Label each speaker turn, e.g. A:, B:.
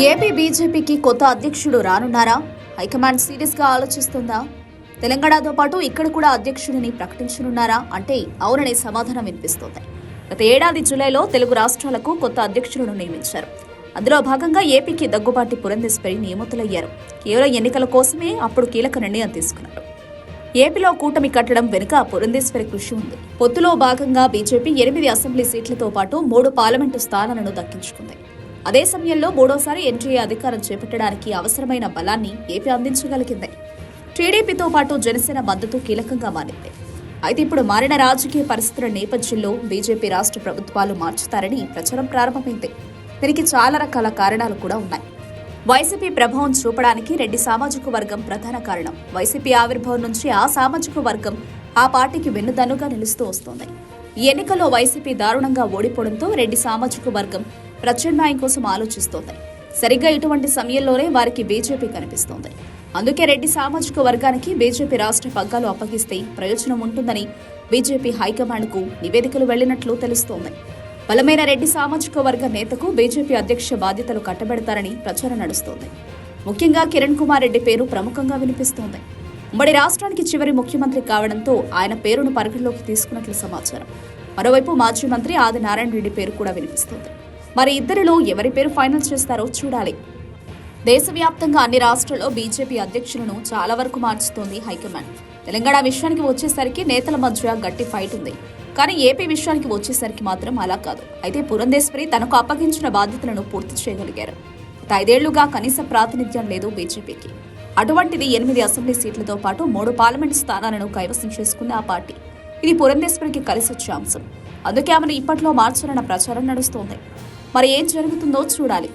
A: AP బీజేపీకి కొత్త అధ్యక్షుడు రానున్నారా? హైకమాండ్ సీరియస్గా ఆలోచిస్తుందా? తెలంగాణతో పాటు ఇక్కడ కూడా అధ్యక్షుడిని ప్రకటించనున్నారా? అంటే అవుననే సమాధానం వినిపిస్తోంది. గత ఏడాది జూలైలో తెలుగు రాష్ట్రాలకు కొత్త అధ్యక్షులను నియమించారు. అందులో భాగంగా ఏపీకి దగ్గుబాటి పురంధేశ్వరి నియమితులయ్యారు. కేవలం ఎన్నికల కోసమే అప్పుడు కీలక నిర్ణయం తీసుకున్నారు. ఏపీలో కూటమి కట్టడం వెనుక పురంధేశ్వరి కృషి ఉంది. పొత్తులో భాగంగా బీజేపీ ఎనిమిది అసెంబ్లీ సీట్లతో పాటు మూడు పార్లమెంటు స్థానాలను దక్కించుకుంది. అదే సమయంలో మూడోసారి ఎన్డీఏ అధికారం చేపట్టడానికి అవసరమైన బలాన్ని ఏపీ అందించగలిగింది. టీడీపీతో పాటు జనసేన మద్దతు కీలకంగా మారింది. అయితే ఇప్పుడు మారిన రాజకీయ పరిస్థితుల నేపథ్యంలో బీజేపీ రాష్ట్ర ప్రభుత్వాలు మార్చుతారని ప్రచారం ప్రారంభమైంది. దీనికి చాలా రకాల కారణాలు కూడా ఉన్నాయి. వైసీపీ ప్రభావం చూపడానికి రెడ్డి సామాజిక వర్గం ప్రధాన కారణం. వైసీపీ ఆవిర్భావం నుంచి ఆ సామాజిక వర్గం ఆ పార్టీకి వెన్నుదన్నుగా నిలుస్తూ వస్తోంది. ఎన్నికల్లో వైసీపీ దారుణంగా ఓడిపోవడంతో రెడ్డి సామాజిక వర్గం ప్రత్యామ్నాయం కోసం ఆలోచిస్తోంది. సరిగ్గా ఇటువంటి సమయంలోనే వారికి బీజేపీ కనిపిస్తోంది. అందుకే రెడ్డి సామాజిక వర్గానికి బీజేపీ రాష్ట్ర పగ్గాలు అప్పగిస్తే ప్రయోజనం ఉంటుందని బీజేపీ హైకమాండ్కు నివేదికలు వెళ్ళినట్లు తెలుస్తోంది. బలమైన రెడ్డి సామాజిక వర్గ నేతకు బీజేపీ అధ్యక్ష బాధ్యతలు కట్టబెడతారని ప్రచారం నడుస్తోంది. ముఖ్యంగా కిరణ్ కుమార్ రెడ్డి పేరు ప్రముఖంగా వినిపిస్తోంది. ఉమ్మడి రాష్ట్రానికి చివరి ముఖ్యమంత్రి కావడంతో ఆయన పేరును పరిగణలోకి తీసుకున్నట్లు సమాచారం. మరోవైపు మాజీ మంత్రి ఆది నారాయణ రెడ్డి పేరు కూడా వినిపిస్తోంది. మరి ఇద్దరిలో ఎవరి పేరు ఫైనల్ చేస్తారో చూడాలి. దేశవ్యాప్తంగా అన్ని రాష్ట్రాల్లో బీజేపీ అధ్యక్షులను చాలా వరకు మార్చుతోంది హైకమాండ్. తెలంగాణ విషయానికి వచ్చేసరికి నేతల మధ్య గట్టి ఫైట్ ఉంది. కానీ ఏపీ విషయానికి వచ్చేసరికి మాత్రం అలా కాదు. అయితే పురంధేశ్వరి తనకు అప్పగించిన బాధ్యతలను పూర్తి చేయగలిగారు. ఐదేళ్ళుగా కనీస ప్రాతినిధ్యం లేదు బీజేపీకి. అటువంటిది ఎనిమిది అసెంబ్లీ సీట్లతో పాటు మూడు పార్లమెంట్ స్థానాలను కైవసం చేసుకుంది ఆ పార్టీ. ఇది పురంధేశ్వరికి కలిసి వచ్చే అంశం. అందుకే ఆమెను ఇప్పట్లో మార్చాలన్న ప్రచారం నడుస్తోంది. మరి ఏం జరుగుతుందో చూడాలి.